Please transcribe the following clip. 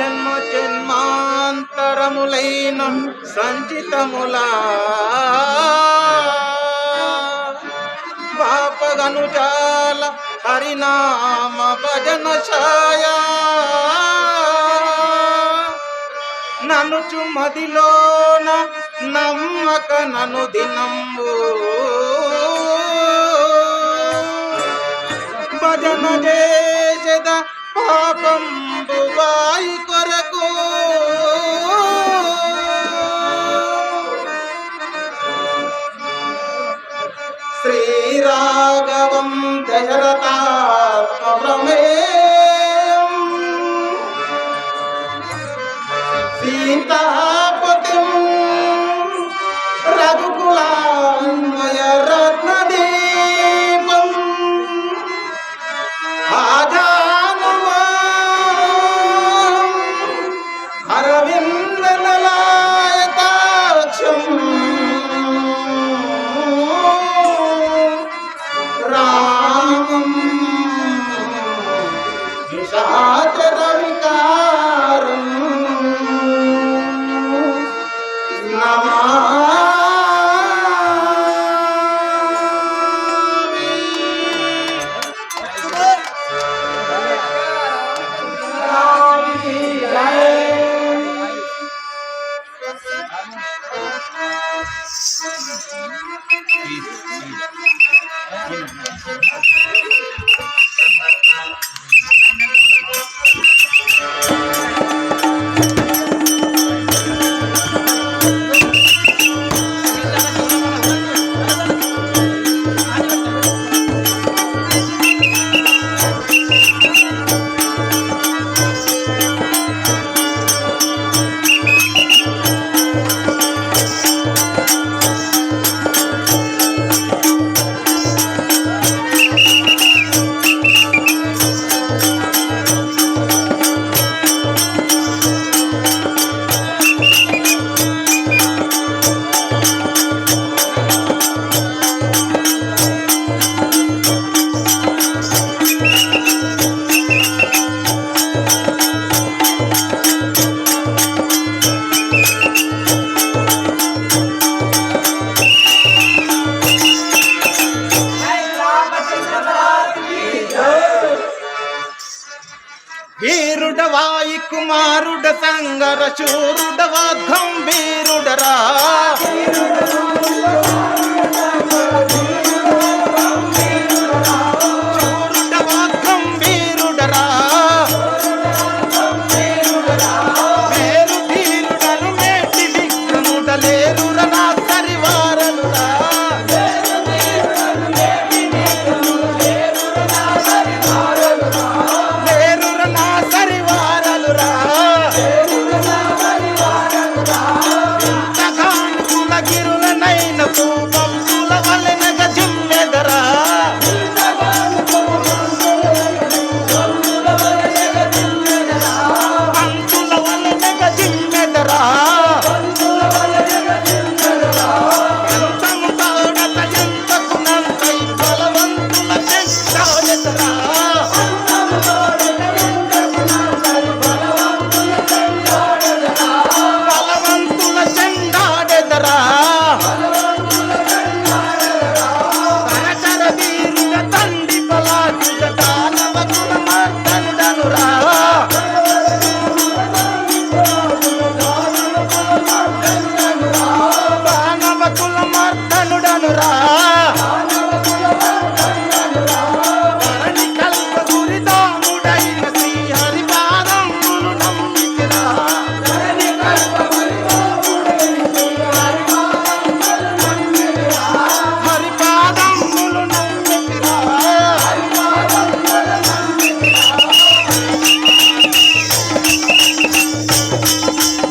జన్మ జన్మాంతరములైన సంచితములా. పాపగనుజాల హరినామ భజన ఛాయా. ననుచు మదిలోన నమ్మక నను దినంబు. భజన జే పాపం వాయి కొరకు. శ్రీరాఘవం దశరథాత్మప్రమేయం సీతాపతిం Peace. Peace. వీరుడ వాయి కుమారుడ సంగర శూరుడ వాగ్గం వీరుడరా